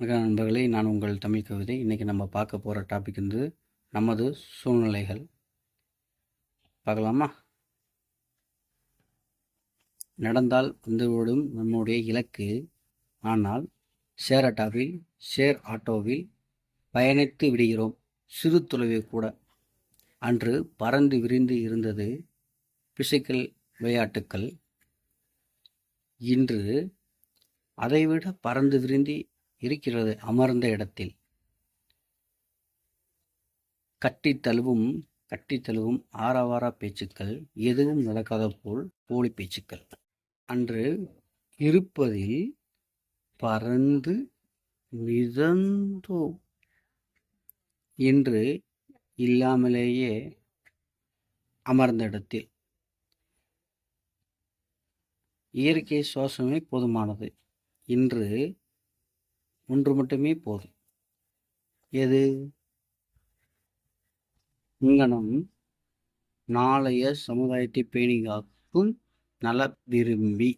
வணக்கம் நண்பர்களே நான் உங்கள் தமிழ் கவிதை. இன்றைக்கி நம்ம பார்க்க போகிற டாபிக் வந்து நமது சூழ்நிலைகள். பார்க்கலாமா? நடந்தால் வந்துவிடும் நம்முடைய இலக்கு. ஆனால் ஷேர் ஆட்டோவில் ஷேர் ஆட்டோவில் பயணித்து விடுகிறோம். சிறு தொலைவு கூட. அன்று பறந்து விரிந்து இருந்தது பிசிக்கல் விளையாட்டுக்கள். இன்று அதைவிட பறந்து விரிந்து இருக்கிறது அமர்ந்த இடத்தில். கட்டி தழுவும் கட்டி தழுவும் ஆரவார பேச்சுக்கள் எதுவும் நடக்காத போல் போலி பேச்சுக்கள். அன்று இருப்பதில் பறந்து மிதந்தோ என்று இல்லாமலேயே அமர்ந்த இடத்தில். இயற்கை சுவாசமே போதுமானது. இன்று ஒன்று மட்டுமே போதும். எது? இங்கனம் நாளைய சமுதாயத்தை பேணி காக்கும் நல விரும்பி